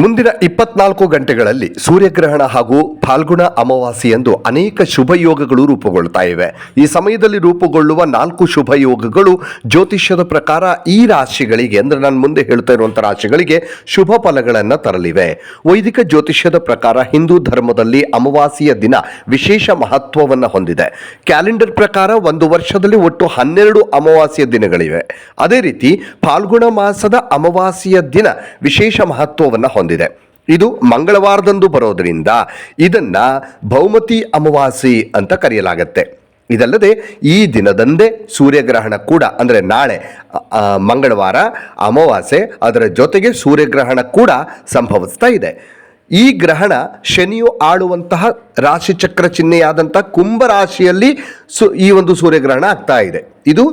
ಮುಂದಿನ ಇಪ್ಪತ್ನಾಲ್ಕು ಗಂಟೆಗಳಲ್ಲಿ ಸೂರ್ಯಗ್ರಹಣ ಹಾಗೂ ಫಾಲ್ಗುಣ ಅಮಾವಾಸ್ಯೆಯಂದು ಅನೇಕ ಶುಭ ಯೋಗಗಳು ರೂಪುಗೊಳ್ತಾ ಇವೆ. ಈ ಸಮಯದಲ್ಲಿ ರೂಪುಗೊಳ್ಳುವ ನಾಲ್ಕು ಶುಭ ಯೋಗಗಳು ಜ್ಯೋತಿಷ್ಯದ ಪ್ರಕಾರ ಈ ರಾಶಿಗಳಿಗೆ, ಅಂದರೆ ನಾನು ಮುಂದೆ ಹೇಳ್ತಾ ಇರುವಂಥ ರಾಶಿಗಳಿಗೆ ಶುಭ ಫಲಗಳನ್ನು ತರಲಿವೆ. ವೈದಿಕ ಜ್ಯೋತಿಷ್ಯದ ಪ್ರಕಾರ ಹಿಂದೂ ಧರ್ಮದಲ್ಲಿ ಅಮಾವಾಸ್ಯೆಯ ದಿನ ವಿಶೇಷ ಮಹತ್ವವನ್ನು ಹೊಂದಿದೆ. ಕ್ಯಾಲೆಂಡರ್ ಪ್ರಕಾರ ಒಂದು ವರ್ಷದಲ್ಲಿ ಒಟ್ಟು ಹನ್ನೆರಡು ಅಮಾವಾಸ್ಯ ದಿನಗಳಿವೆ. ಅದೇ ರೀತಿ, ಫಾಲ್ಗುಣ ಮಾಸದ ಅಮಾವಾಸ್ಯೆಯ ದಿನ ವಿಶೇಷ ಮಹತ್ವವನ್ನು ಹೊಂದಿದೆ. ಇದು ಮಂಗಳವಾರದಂದು ಬರೋದರಿಂದ ಇದನ್ನ ಭೌಮತಿ ಅಮಾವಾಸ್ಯೆ ಅಂತ ಕರೆಯಲಾಗತ್ತೆ. ಇದಲ್ಲದೆ ಈ ದಿನದಂದೇ ಸೂರ್ಯಗ್ರಹಣ ಕೂಡ, ಅಂದರೆ ನಾಳೆ ಮಂಗಳವಾರ, ಅಮಾವಾಸ್ಯೆ, ಅದರ ಜೊತೆಗೆ ಸೂರ್ಯಗ್ರಹಣ ಕೂಡ ಸಂಭವಿಸ್ತಾ ಇದೆ. ಈ ಗ್ರಹಣ ಶನಿಯು ಆಳುವಂತಹ ರಾಶಿಚಕ್ರ ಚಿಹ್ನೆಯಾದಂತಹ ಕುಂಭ ರಾಶಿಯಲ್ಲಿ ಸು, ಈ ಒಂದು ಸೂರ್ಯಗ್ರಹಣ ಆಗ್ತಾ ಇದೆ. ಇದು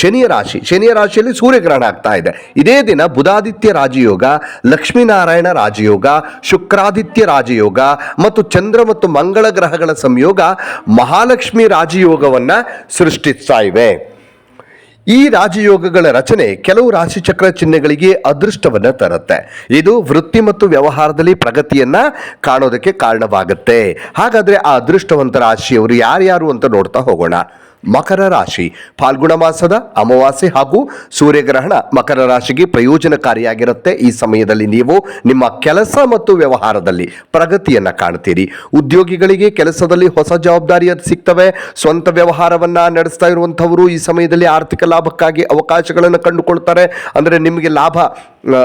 ಶನಿಯ ರಾಶಿ. ಶನಿಯ ರಾಶಿಯಲ್ಲಿ ಸೂರ್ಯಗ್ರಹಣ ಆಗ್ತಾ ಇದೆ. ಇದೇ ದಿನ ಬುಧಾದಿತ್ಯ ರಾಜಯೋಗ, ಲಕ್ಷ್ಮೀನಾರಾಯಣ ರಾಜಯೋಗ, ಶುಕ್ರಾದಿತ್ಯ ರಾಜಯೋಗ ಮತ್ತು ಚಂದ್ರ ಮತ್ತು ಮಂಗಳ ಗ್ರಹಗಳ ಸಂಯೋಗ ಮಹಾಲಕ್ಷ್ಮಿ ರಾಜಯೋಗವನ್ನು ಸೃಷ್ಟಿಸ್ತಾ ಇವೆ. ಈ ರಾಜಯೋಗಗಳ ರಚನೆ ಕೆಲವು ರಾಶಿಚಕ್ರ ಚಿಹ್ನೆಗಳಿಗೆ ಅದೃಷ್ಟವನ್ನು ತರುತ್ತೆ. ಇದು ವೃತ್ತಿ ಮತ್ತು ವ್ಯವಹಾರದಲ್ಲಿ ಪ್ರಗತಿಯನ್ನ ಕಾಣೋದಕ್ಕೆ ಕಾರಣವಾಗುತ್ತೆ. ಹಾಗಾದ್ರೆ ಆ ಅದೃಷ್ಟವಂತ ರಾಶಿಯವರು ಯಾರ್ಯಾರು ಅಂತ ನೋಡ್ತಾ ಹೋಗೋಣ. ಮಕರ ರಾಶಿ. ಫಾಲ್ಗುಣ ಮಾಸದ ಅಮಾವಾಸ್ಯೆ ಹಾಗೂ ಸೂರ್ಯಗ್ರಹಣ ಮಕರ ರಾಶಿಗೆ ಪ್ರಯೋಜನಕಾರಿಯಾಗಿರುತ್ತೆ. ಈ ಸಮಯದಲ್ಲಿ ನೀವು ನಿಮ್ಮ ಕೆಲಸ ಮತ್ತು ವ್ಯವಹಾರದಲ್ಲಿ ಪ್ರಗತಿಯನ್ನು ಕಾಣ್ತೀರಿ. ಉದ್ಯೋಗಿಗಳಿಗೆ ಕೆಲಸದಲ್ಲಿ ಹೊಸ ಜವಾಬ್ದಾರಿ ಸಿಗ್ತವೆ. ಸ್ವಂತ ವ್ಯವಹಾರವನ್ನ ನಡೆಸ್ತಾ ಇರುವಂಥವರು ಈ ಸಮಯದಲ್ಲಿ ಆರ್ಥಿಕ ಲಾಭಕ್ಕಾಗಿ ಅವಕಾಶಗಳನ್ನು ಕಂಡುಕೊಳ್ತಾರೆ. ಅಂದರೆ ನಿಮಗೆ ಲಾಭ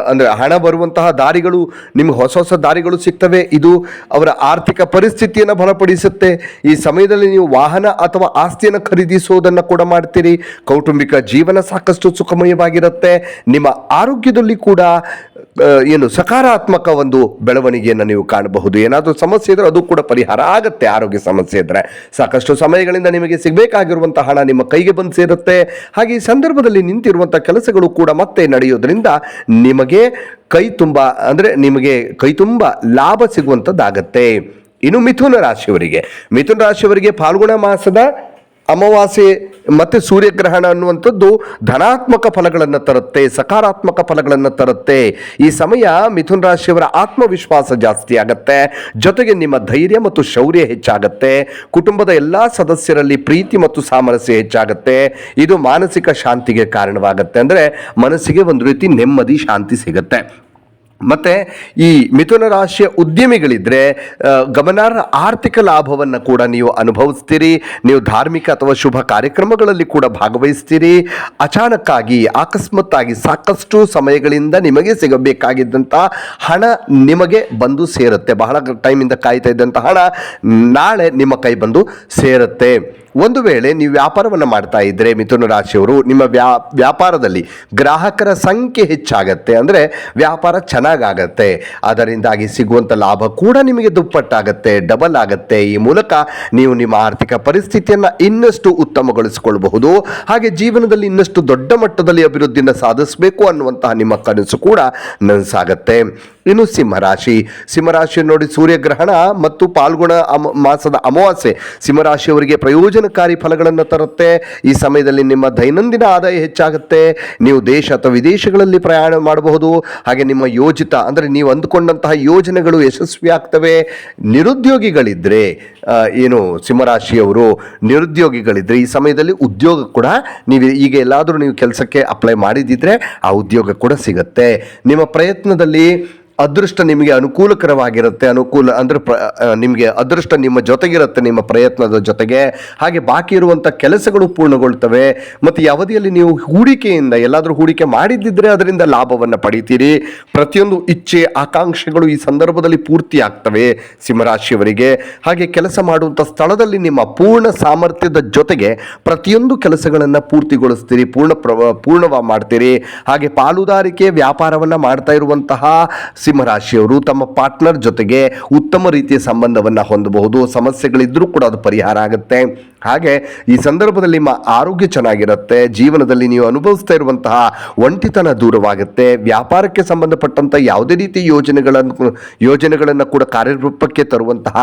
ಅಂದರೆ ಹಣ ಬರುವಂತಹ ದಾರಿಗಳು, ನಿಮ್ಗೆ ಹೊಸ ಹೊಸ ದಾರಿಗಳು ಸಿಗ್ತವೆ. ಇದು ಅವರ ಆರ್ಥಿಕ ಪರಿಸ್ಥಿತಿಯನ್ನು ಬಲಪಡಿಸುತ್ತೆ. ಈ ಸಮಯದಲ್ಲಿ ನೀವು ವಾಹನ ಅಥವಾ ಆಸ್ತಿಯನ್ನು ಖರೀದಿಸುವುದನ್ನು ಕೂಡ ಮಾಡ್ತೀರಿ. ಕೌಟುಂಬಿಕ ಜೀವನ ಸಾಕಷ್ಟು ಸುಖಮಯವಾಗಿರುತ್ತೆ. ನಿಮ್ಮ ಆರೋಗ್ಯದಲ್ಲಿ ಕೂಡ ಏನು ಸಕಾರಾತ್ಮಕ ಒಂದು ಬೆಳವಣಿಗೆಯನ್ನು ನೀವು ಕಾಣಬಹುದು. ಏನಾದರೂ ಸಮಸ್ಯೆ ಇದ್ದರೆ ಅದು ಕೂಡ ಪರಿಹಾರ ಆಗುತ್ತೆ. ಆರೋಗ್ಯ ಸಮಸ್ಯೆ ಇದ್ದರೆ ಸಾಕಷ್ಟು ಸಮಯಗಳಿಂದ ನಿಮಗೆ ಸಿಗಬೇಕಾಗಿರುವಂಥ ಹಣ ನಿಮ್ಮ ಕೈಗೆ ಬಂದು ಸೇರುತ್ತೆ. ಹಾಗೆ ಈ ಸಂದರ್ಭದಲ್ಲಿ ನಿಂತಿರುವಂಥ ಕೆಲಸಗಳು ಕೂಡ ಮತ್ತೆ ನಡೆಯೋದ್ರಿಂದ ನಿಮಗೆ ಕೈ ತುಂಬ, ಅಂದರೆ ನಿಮಗೆ ಕೈ ತುಂಬ ಲಾಭ ಸಿಗುವಂಥದ್ದಾಗತ್ತೆ ಇನ್ನು ಮಿಥುನ ರಾಶಿಯವರಿಗೆ ಮಿಥುನ ರಾಶಿಯವರಿಗೆ ಫಾಲ್ಗುಣ ಮಾಸದ ಅಮಾವಾಸ್ಯೆ ಮತ್ತು ಸೂರ್ಯಗ್ರಹಣ ಅನ್ನುವಂಥದ್ದು ಧನಾತ್ಮಕ ಫಲಗಳನ್ನು ತರುತ್ತೆ, ಸಕಾರಾತ್ಮಕ ಫಲಗಳನ್ನು ತರುತ್ತೆ. ಈ ಸಮಯ ಮಿಥುನ್ ರಾಶಿಯವರ ಆತ್ಮವಿಶ್ವಾಸ ಜಾಸ್ತಿ ಆಗತ್ತೆ. ಜೊತೆಗೆ ನಿಮ್ಮ ಧೈರ್ಯ ಮತ್ತು ಶೌರ್ಯ ಹೆಚ್ಚಾಗತ್ತೆ. ಕುಟುಂಬದ ಎಲ್ಲ ಸದಸ್ಯರಲ್ಲಿ ಪ್ರೀತಿ ಮತ್ತು ಸಾಮರಸ್ಯ ಹೆಚ್ಚಾಗತ್ತೆ. ಇದು ಮಾನಸಿಕ ಶಾಂತಿಗೆ ಕಾರಣವಾಗುತ್ತೆ. ಅಂದರೆ ಮನಸ್ಸಿಗೆ ಒಂದು ರೀತಿ ನೆಮ್ಮದಿ, ಶಾಂತಿ ಸಿಗುತ್ತೆ. ಮತ್ತೆ ಈ ಮಿಥುನ ರಾಶಿಯ ಉದ್ಯಮಿಗಳಿದ್ರೆ ಆ, ಗಮನಾರ್ಹ ಆರ್ಥಿಕ ಲಾಭವನ್ನು ಕೂಡ ನೀವು ಅನುಭವಿಸ್ತೀರಿ ನೀವು ಧಾರ್ಮಿಕ ಅಥವಾ ಶುಭ ಕಾರ್ಯಕ್ರಮಗಳಲ್ಲಿ ಕೂಡ ಭಾಗವಹಿಸ್ತೀರಿ. ಅಚಾನಕ್ಕಾಗಿ ಅಕಸ್ಮಾತ್ತಾಗಿ ಸಾಕಷ್ಟು ಸಮಯಗಳಿಂದ ನಿಮಗೆ ಸಿಗಬೇಕಾಗಿದ್ದಂಥ ಹಣ ನಿಮಗೆ ಬಂದು ಸೇರುತ್ತೆ. ಬಹಳ ಟೈಮಿಂದ ಕಾಯ್ತಾ ಇದ್ದಂಥ ಹಣ ನಾಳೆ ನಿಮ್ಮ ಕೈ ಬಂದು ಸೇರುತ್ತೆ. ಒಂದು ವೇಳೆ ನೀವು ವ್ಯಾಪಾರವನ್ನು ಮಾಡ್ತಾ ಇದ್ದರೆ ಮಿಥುನ ರಾಶಿಯವರು, ನಿಮ್ಮ ವ್ಯಾ, ವ್ಯಾಪಾರದಲ್ಲಿ ಗ್ರಾಹಕರ ಸಂಖ್ಯೆ ಹೆಚ್ಚಾಗತ್ತೆ. ಅಂದರೆ ವ್ಯಾಪಾರ ಚೆನ್ನಾಗಾಗತ್ತೆ. ಅದರಿಂದಾಗಿ ಸಿಗುವಂಥ ಲಾಭ ಕೂಡ ನಿಮಗೆ ದುಪ್ಪಟ್ಟಾಗತ್ತೆ ಡಬಲ್ ಆಗತ್ತೆ. ಈ ಮೂಲಕ ನೀವು ನಿಮ್ಮ ಆರ್ಥಿಕ ಪರಿಸ್ಥಿತಿಯನ್ನು ಇನ್ನಷ್ಟು ಉತ್ತಮಗೊಳಿಸಿಕೊಳ್ಳಬಹುದು. ಹಾಗೆ ಜೀವನದಲ್ಲಿ ಇನ್ನಷ್ಟು ದೊಡ್ಡ ಮಟ್ಟದಲ್ಲಿ ಅಭಿವೃದ್ಧಿಯನ್ನು ಸಾಧಿಸಬೇಕು ಅನ್ನುವಂತಹ ನಿಮ್ಮ ಕನಸು ಕೂಡ ನನಸಾಗತ್ತೆ. ಇನ್ನು ಸಿಂಹರಾಶಿ. ಸಿಂಹರಾಶಿ ನೋಡಿ ಸೂರ್ಯಗ್ರಹಣ ಮತ್ತು ಪಾಲ್ಗುಣ ಮಾಸದ ಅಮಾವಾಸ್ಯೆ ಸಿಂಹರಾಶಿಯವರಿಗೆ ಪ್ರಯೋಜನಕಾರಿ ಫಲಗಳನ್ನು ತರುತ್ತೆ. ಈ ಸಮಯದಲ್ಲಿ ನಿಮ್ಮ ದೈನಂದಿನ ಆದಾಯ ಹೆಚ್ಚಾಗುತ್ತೆ. ನೀವು ದೇಶ ಅಥವಾ ವಿದೇಶಗಳಲ್ಲಿ ಪ್ರಯಾಣ ಮಾಡಬಹುದು. ಹಾಗೆ ನಿಮ್ಮ ಯೋಜಿತ, ಅಂದರೆ ನೀವು ಅಂದುಕೊಂಡಂತಹ ಯೋಜನೆಗಳು ಯಶಸ್ವಿ ಆಗ್ತವೆ. ನಿರುದ್ಯೋಗಿಗಳಿದ್ದರೆ ಏನು ಸಿಂಹರಾಶಿಯವರು ನಿರುದ್ಯೋಗಿಗಳಿದ್ದರೆ ಈ ಸಮಯದಲ್ಲಿ ಉದ್ಯೋಗ ಕೂಡ ನೀವು ಈಗ ಎಲ್ಲಾದರೂ ನೀವು ಕೆಲಸಕ್ಕೆ ಅಪ್ಲೈ ಮಾಡಿದಿದ್ರೆ ಆ ಉದ್ಯೋಗ ಕೂಡ ಸಿಗುತ್ತೆ. ನಿಮ್ಮ ಪ್ರಯತ್ನದಲ್ಲಿ ಅದೃಷ್ಟ ನಿಮಗೆ ಅನುಕೂಲಕರವಾಗಿರುತ್ತೆ, ಅನುಕೂಲ ಅಂದರೆ ಪ್ರ ನಿಮಗೆ ಅದೃಷ್ಟ ನಿಮ್ಮ ಜೊತೆಗಿರುತ್ತೆ, ನಿಮ್ಮ ಪ್ರಯತ್ನದ ಜೊತೆಗೆ. ಹಾಗೆ ಬಾಕಿ ಇರುವಂಥ ಕೆಲಸಗಳು ಪೂರ್ಣಗೊಳ್ತವೆ. ಮತ್ತು ಅವಧಿಯಲ್ಲಿ ನೀವು ಹೂಡಿಕೆಯಿಂದ ಎಲ್ಲಾದರೂ ಹೂಡಿಕೆ ಮಾಡಿದ್ದಿದ್ರೆ ಅದರಿಂದ ಲಾಭವನ್ನು ಪಡಿತೀರಿ. ಪ್ರತಿಯೊಂದು ಇಚ್ಛೆ, ಆಕಾಂಕ್ಷೆಗಳು ಈ ಸಂದರ್ಭದಲ್ಲಿ ಪೂರ್ತಿ ಆಗ್ತವೆ ಸಿಂಹರಾಶಿಯವರಿಗೆ. ಹಾಗೆ ಕೆಲಸ ಮಾಡುವಂಥ ಸ್ಥಳದಲ್ಲಿ ನಿಮ್ಮ ಪೂರ್ಣ ಸಾಮರ್ಥ್ಯದ ಜೊತೆಗೆ ಪ್ರತಿಯೊಂದು ಕೆಲಸಗಳನ್ನು ಪೂರ್ತಿಗೊಳಿಸ್ತೀರಿ, ಪೂರ್ಣ ಪ್ರ ಪೂರ್ಣವಾಗಿ ಮಾಡ್ತೀರಿ. ಹಾಗೆ ಪಾಲುದಾರಿಕೆ ವ್ಯಾಪಾರವನ್ನು ಮಾಡ್ತಾ ಇರುವಂತಹ ಸಿಂಹರಾಶಿಯವರು ತಮ್ಮ ಪಾರ್ಟ್ನರ್ ಜೊತೆಗೆ ಉತ್ತಮ ರೀತಿಯ ಸಂಬಂಧವನ್ನು ಹೊಂದಬಹುದು. ಸಮಸ್ಯೆಗಳಿದ್ದರೂ ಕೂಡ ಅದು ಪರಿಹಾರ ಆಗುತ್ತೆ. ಹಾಗೆ ಈ ಸಂದರ್ಭದಲ್ಲಿ ನಿಮ್ಮ ಆರೋಗ್ಯ ಚೆನ್ನಾಗಿರುತ್ತೆ. ಜೀವನದಲ್ಲಿ ನೀವು ಅನುಭವಿಸ್ತಾ ಇರುವಂತಹ ಒಂಟಿತನ ದೂರವಾಗುತ್ತೆ. ವ್ಯಾಪಾರಕ್ಕೆ ಸಂಬಂಧಪಟ್ಟಂಥ ಯಾವುದೇ ರೀತಿ ಯೋಜನೆಗಳನ್ನು ಯೋಜನೆಗಳನ್ನು ಕೂಡ ಕಾರ್ಯರೂಪಕ್ಕೆ ತರುವಂತಹ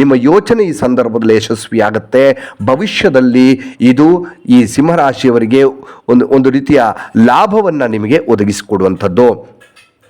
ನಿಮ್ಮ ಯೋಚನೆ ಈ ಸಂದರ್ಭದಲ್ಲಿ ಯಶಸ್ವಿಯಾಗುತ್ತೆ. ಭವಿಷ್ಯದಲ್ಲಿ ಇದು ಈ ಸಿಂಹರಾಶಿಯವರಿಗೆ ಒಂದು ಒಂದು ರೀತಿಯ ಲಾಭವನ್ನು ನಿಮಗೆ ಒದಗಿಸಿಕೊಡುವಂಥದ್ದು.